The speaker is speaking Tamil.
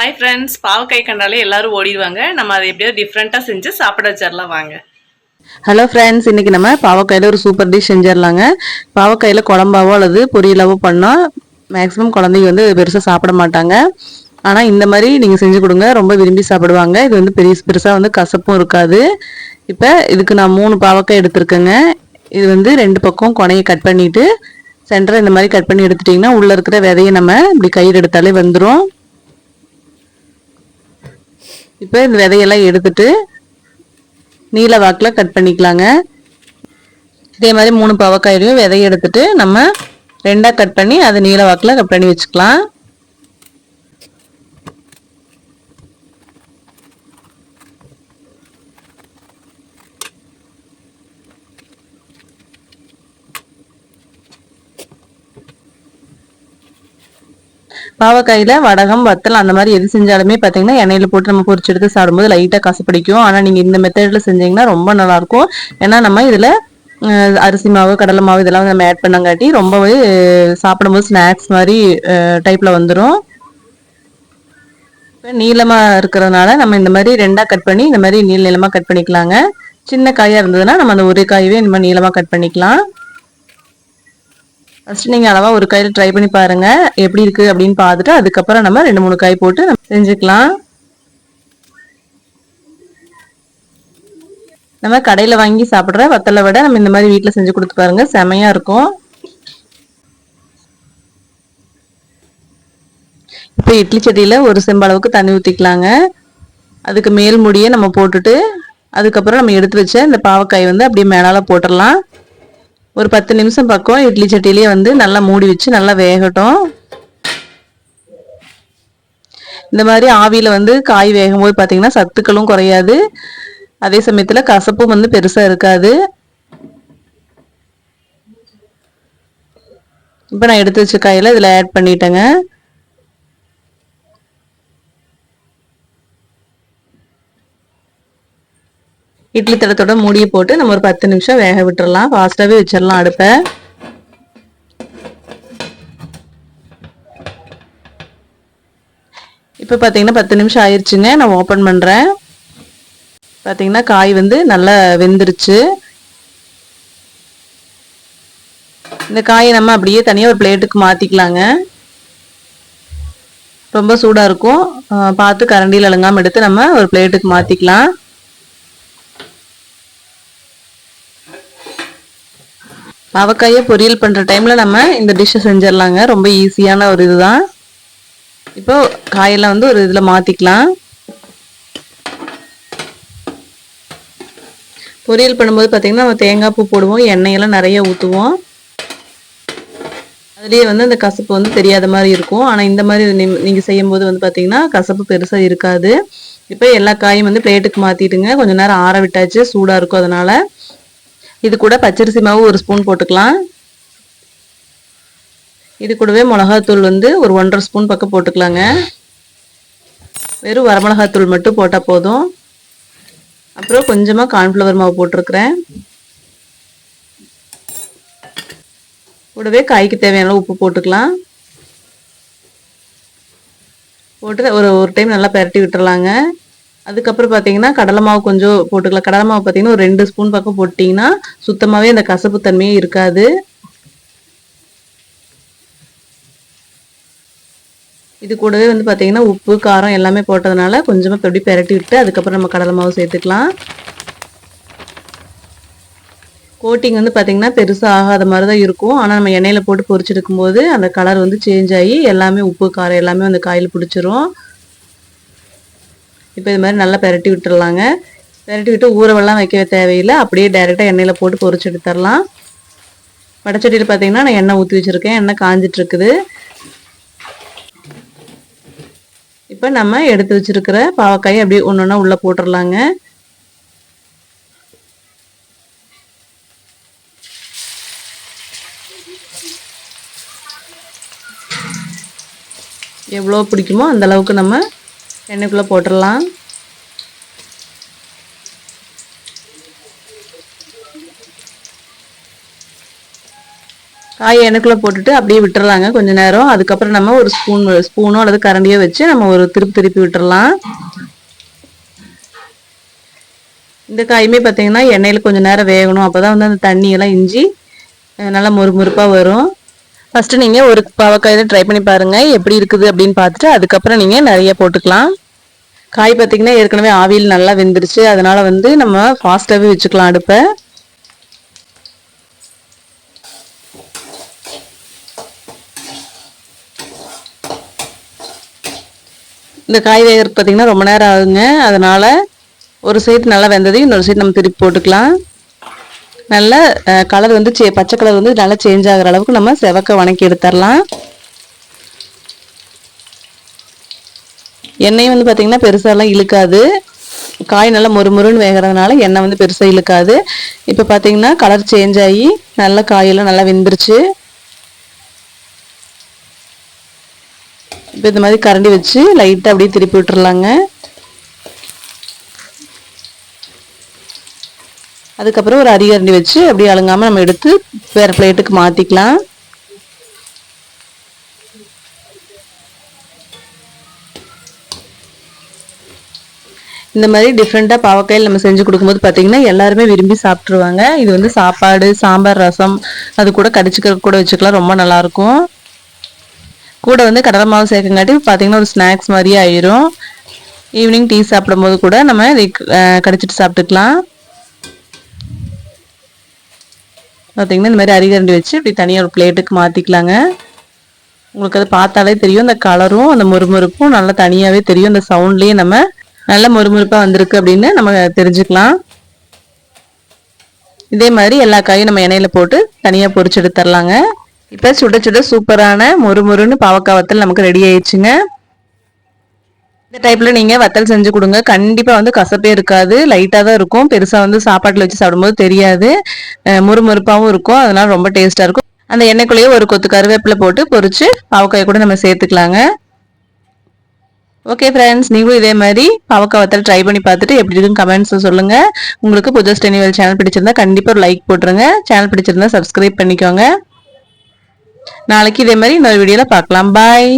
ஹாய் ஃப்ரெண்ட்ஸ் பாவக்காய் கண்டாலே எல்லாரும் ஓடிடுவாங்க. நம்ம அதை எப்படியாவது டிஃப்ரெண்ட்டாக செஞ்சு சாப்பிட வச்சிடலாம் வாங்க. ஹலோ ஃப்ரெண்ட்ஸ் இன்றைக்கி நம்ம பாவக்காயில் ஒரு சூப்பர் டிஷ் செஞ்சிடலாங்க. பாவக்காயில் குழம்பாவோ அல்லது பொரியலாவோ பண்ணால் மேக்ஸிமம் குழந்தைங்க வந்து பெருசாக சாப்பிட மாட்டாங்க. ஆனால் இந்த மாதிரி நீங்கள் செஞ்சு கொடுங்க. ரொம்ப விரும்பி சாப்பிடுவாங்க. இது வந்து பெரிய பெருசாக வந்து கசப்பும் இருக்காது. இப்போ இதுக்கு நான் மூணு பாவக்காய் எடுத்திருக்கேங்க. இது வந்து ரெண்டு பக்கம் கொனையை கட் பண்ணிவிட்டு சென்டரை இந்த மாதிரி கட் பண்ணி எடுத்துட்டிங்கன்னா உள்ளே இருக்கிற விதையை நம்ம இப்படி கையில் எடுத்தாலே வந்துடும் இப்போ இந்த விதையெல்லாம் எடுத்துட்டு நீல வாக்கில் கட் பண்ணிக்கலாங்க. இதே மாதிரி மூணு பவக்காயிலையும் விதையை எடுத்துட்டு நம்ம ரெண்டாக கட் பண்ணி அதை நீல வாக்கில் கட் பண்ணி வச்சுக்கலாம். பாவக்காயில வடகம் வத்தல் அந்த மாதிரி எது செஞ்சாலுமே பார்த்தீங்கன்னா எண்ணெயில் போட்டு நம்ம பொரிச்சு எடுத்து சாப்பிடும்போது லைட்டாக கசப்பிடிக்கும் ஆனால் நீங்கள் இந்த மெத்தடில் செஞ்சீங்கன்னா ரொம்ப நல்லாயிருக்கும். ஏன்னா நம்ம இதில் அரிசி மாவு கடலை மாவு இதெல்லாம் வந்து நம்ம ஆட் பண்ணங்காட்டி ரொம்பவே சாப்பிடும்போது ஸ்நாக்ஸ் மாதிரி டைப்பில் வந்துடும் இப்போ நீளமாக இருக்கிறதுனால நம்ம இந்த மாதிரி ரெண்டாக கட் பண்ணி இந்த மாதிரி நீள நீளமாக கட் பண்ணிக்கலாங்க. சின்ன காயாக இருந்ததுன்னா நம்ம அந்த ஒரு காயவே இந்த மாதிரி நீளமாக கட் பண்ணிக்கலாம். ஃபர்ஸ்ட் நீங்கள் அளவாக ஒரு காயில் ட்ரை பண்ணி பாருங்கள் எப்படி இருக்குது அப்படின்னு பார்த்துட்டு அதுக்கப்புறம் நம்ம ரெண்டு மூணு காய் போட்டு நம்ம செஞ்சுக்கலாம். நம்ம கடையில் வாங்கி சாப்பிட்ற வத்தலை விட நம்ம இந்த மாதிரி வீட்டில் செஞ்சு கொடுத்து பாருங்கள் செமையாக இருக்கும். இப்போ இட்லி செடியில் ஒரு செம்பளவுக்கு தண்ணி ஊற்றிக்கலாங்க அதுக்கு மேல் முடியை நம்ம போட்டுட்டு அதுக்கப்புறம் நம்ம எடுத்து வச்ச இந்த பாவக்காய் வந்து அப்படியே மேலால் போட்டுடலாம். ஒரு பத்து நிமிஷம் பக்கம் இட்லி சட்டிலேயே வந்து நல்லா மூடி வச்சு நல்லா வேகட்டும். இந்த மாதிரி ஆவியில் வந்து காய் வேகும் போது பார்த்தீங்கன்னா சத்துக்களும் குறையாது. அதே சமயத்தில் கசப்பும் வந்து பெருசாக இருக்காது. இப்போ நான் எடுத்து வச்ச காயில் இதில் ஆட் பண்ணிட்டேங்க. இட்லி தடத்தோட மூடியை போட்டு நம்ம ஒரு பத்து நிமிஷம் வேக விட்டுறலாம். ஃபாஸ்ட்டாகவே வச்சிடலாம் அடுப்பை. இப்போ பார்த்தீங்கன்னா பத்து நிமிஷம் ஆயிடுச்சுங்க நான் ஓப்பன் பண்ணுறேன் பார்த்தீங்கன்னா காய் வந்து நல்லா வெந்துருச்சு. இந்த காயை நம்ம அப்படியே தனியாக ஒரு பிளேட்டுக்கு மாற்றிக்கலாங்க ரொம்ப சூடாக இருக்கும். பார்த்து கரண்டியில் அலங்காமல் எடுத்து நம்ம ஒரு பிளேட்டுக்கு மாற்றிக்கலாம் அவக்காயை பொரியல் பண்ணுற டைமில் நம்ம இந்த டிஷ்ஷை செஞ்சிடலாங்க. ரொம்ப ஈஸியான ஒரு இதுதான். இப்போ காயெல்லாம் வந்து ஒரு இதில் மாற்றிக்கலாம் பொரியல் பண்ணும்போது பார்த்திங்கன்னா நம்ம தேங்காய் பூ போடுவோம் எண்ணெயெல்லாம் நிறைய ஊற்றுவோம் அதுலேயே வந்து அந்த கசப்பு வந்து தெரியாத மாதிரி இருக்கும். ஆனால் இந்த மாதிரி நீங்கள் செய்யும்போது வந்து பார்த்திங்கன்னா கசப்பு பெருசாக இருக்காது. இப்போ எல்லா காயும் வந்து பிளேட்டுக்கு மாற்றிட்டுங்க கொஞ்சம் நேரம் ஆற விட்டாச்சு சூடாக இருக்கும் அதனால். இது கூட பச்சரிசி மாவு ஒரு ஸ்பூன் போட்டுக்கலாம். இது கூடவே மிளகாத்தூள் வந்து ஒரு ஒன்றரை ஸ்பூன் பக்கம் போட்டுக்கலாங்க. வெறும் வரமிளகாத்தூள் மட்டும் போட்டால் போதும். அப்புறம் கொஞ்சமாக கார்ன்ஃப்ளவர் மாவு போட்டிருக்கிறேன். கூடவே காய்க்கு தேவையான உப்பு போட்டுக்கலாம். போட்டு ஒரு ஒரு டைம் நல்லா பரட்டி விட்டுறலாங்க. அதுக்கப்புறம் பார்த்தீங்கன்னா கடலை மாவு கொஞ்சம் போட்டுக்கலாம். கடலை மாவு பார்த்தீங்கன்னா ஒரு ரெண்டு ஸ்பூன் பக்கம் போட்டிங்கன்னா சுத்தமாகவே அந்த கசப்பு தன்மையே இருக்காது. இது கூடவே வந்து பார்த்தீங்கன்னா உப்பு காரம் எல்லாமே போட்டதுனால கொஞ்சமாக எப்படி பெரட்டி விட்டு அதுக்கப்புறம் நம்ம கடலை மாவு சேர்த்துக்கலாம். கோட்டிங் வந்து பார்த்தீங்கன்னா பெருசாக ஆகாத மாதிரி தான் இருக்கும். ஆனால் நம்ம எண்ணெயில் போட்டு பொரிச்செடுக்கும் போது அந்த கலர் வந்து சேஞ்ச் ஆகி எல்லாமே உப்பு காரம் எல்லாமே அந்த காயில் பிடிச்சிரும். இப்போ இது மாதிரி நல்லா பெரட்டி விட்டுடலாங்க பெரட்டி விட்டு ஊறவெல்லாம் வைக்க தேவையில்லை. அப்படியே டைரெக்டாக எண்ணெயில் போட்டு பொறிச்சு எடுத்துடலாம். வடச்சட்டியில் பார்த்தீங்கன்னா நான் எண்ணெய் ஊற்றி வச்சுருக்கேன். எண்ணெய் காஞ்சிட்ருக்குது இப்போ நம்ம எடுத்து வச்சிருக்கிற பாவக்காயை அப்படியே ஒன்று ஒன்றா உள்ளே போட்டுடலாங்க எவ்வளோ பிடிக்குமோ அந்த அளவுக்கு நம்ம எண்ணெய்க்குள்ளே போட்டுடலாம். காயை எண்ணெய்க்குள்ளே போட்டுட்டு அப்படியே விட்டுறலாங்க. கொஞ்ச நேரம். அதுக்கப்புறம் நம்ம ஒரு ஸ்பூன் ஸ்பூனோ அல்லது கரண்டியோ வச்சு நம்ம ஒரு திருப்பி திருப்பி விட்டுறலாம். இந்த காயுமே பார்த்தீங்கன்னா எண்ணெயில் கொஞ்சம் நேரம் வேகணும். அப்போ தான் வந்து அந்த தண்ணியெல்லாம் இஞ்சி நல்லா மொறுமொறுப்பாக வரும். ஃபஸ்ட்டு நீங்கள் ஒரு பாவக்காயில் ட்ரை பண்ணி பாருங்கள் எப்படி இருக்குது அப்படின்னு பார்த்துட்டு அதுக்கப்புறம் நீங்கள் நிறைய போட்டுக்கலாம். காய் பார்த்தீங்கன்னா ஏற்கனவே ஆவியில் நல்லா வெந்துருச்சு. அதனால வந்து நம்ம ஃபாஸ்ட்டாகவே வச்சுக்கலாம் அடுப்பை. இந்த காய் வேகிறது பார்த்தீங்கன்னா ரொம்ப நேரம் ஆகுங்க. அதனால ஒரு சைடு நல்லா வெந்ததையும் இன்னொரு சைடு நம்ம திருப்பி போட்டுக்கலாம். நல்ல கலர் வந்து சே பச்சை கலர் வந்து நல்லா சேஞ்ச் ஆகிற அளவுக்கு நம்ம செவக்க வணக்கி எடுத்துடலாம் எண்ணெயும் வந்து பார்த்தீங்கன்னா பெருசாலாம் இழுக்காது. காய் நல்லா மொறுமொறுன்னு வேகிறதுனால எண்ணெய் வந்து பெருசாக இழுக்காது. இப்போ பார்த்தீங்கன்னா கலர் சேஞ்ச் ஆகி நல்ல காயெல்லாம் நல்லா வெந்துருச்சு. இப்போ இந்த மாதிரி கரண்டி வச்சு லைட்டாக அப்படியே திருப்பி விட்டுறலாங்க அதுக்கப்புறம் ஒரு அரிகரண்டி வச்சு அப்படியே அழுங்காமல் நம்ம எடுத்து வேறு பிளேட்டுக்கு மாற்றிக்கலாம் இந்த மாதிரி டிஃப்ரெண்ட்டாக பாவக்காயில் நம்ம செஞ்சு கொடுக்கும்போது பார்த்தீங்கன்னா எல்லாருமே விரும்பி சாப்பிட்ருவாங்க இது வந்து சாப்பாடு சாம்பார் ரசம் அது கூட கடிச்சிக்க கூட வச்சுக்கலாம். ரொம்ப நல்லாயிருக்கும். கூட வந்து கடலை மாவு சேர்க்கங்காட்டி பார்த்தீங்கன்னா ஒரு ஸ்நாக்ஸ் மாதிரியே ஆயிரும். ஈவினிங் டீ சாப்பிடும்போது கூட நம்ம இதை கடிச்சிட்டு சாப்பிட்டுக்கலாம். பார்த்தீங்கன்னா இந்த மாதிரி அரிகரண்டி வச்சு இப்படி தனியாக ஒரு பிளேட்டுக்கு மாற்றிக்கலாங்க உங்களுக்கு அது பார்த்தாலே தெரியும் அந்த கலரும் அந்த முறுமுறுப்பும் நல்லா தனியாகவே தெரியும். அந்த சவுண்ட்லேயே நம்ம நல்ல முறுமுறுப்பாக வந்திருக்கு அப்படின்னு நம்ம தெரிஞ்சுக்கலாம். இதே மாதிரி எல்லா காயும் நம்ம எண்ணெயில் போட்டு தனியாக பொறிச்சு எடுத்துடலாங்க இப்போ சுட சுட சூப்பரான மொறுமொறுன்னு பாவக்காய் வத்தல் நமக்கு ரெடி ஆயிடுச்சுங்க. இந்த டைப்ல நீங்க வத்தல் செஞ்சு கொடுங்க. கண்டிப்பா வந்து கசப்பே இருக்காது. லைட்டா தான் இருக்கும். பெருசா வந்து சாப்பாட்டுல வச்சு சாப்பிடும்போது தெரியாது. முறுமுறுப்பாகவும் இருக்கும். அதனால ரொம்ப டேஸ்டா இருக்கும். அந்த எண்ணெய்க்குள்ளேயே ஒரு கொத்து கருவேப்பிலை போட்டு பொறிச்சு பாவக்காய் கூட நம்ம சேர்த்துக்கலாங்க. ஓகே ஃப்ரெண்ட்ஸ் நீங்களும் இதே மாதிரி பாவக்காய் வத்தல் ட்ரை பண்ணி பார்த்துட்டு எப்படி இருக்குன்னு கமெண்ட்ஸ் சொல்லுங்க. உங்களுக்கு புஜஸ் டெனிவல் சேனல் பிடிச்சிருந்தா கண்டிப்பா ஒரு லைக் போட்டுருங்க. சேனல் பிடிச்சிருந்தா சப்ஸ்கிரைப் பண்ணிக்கோங்க. நாளைக்கு இதே மாதிரி இன்னொரு வீடியோல பார்க்கலாம். பாய்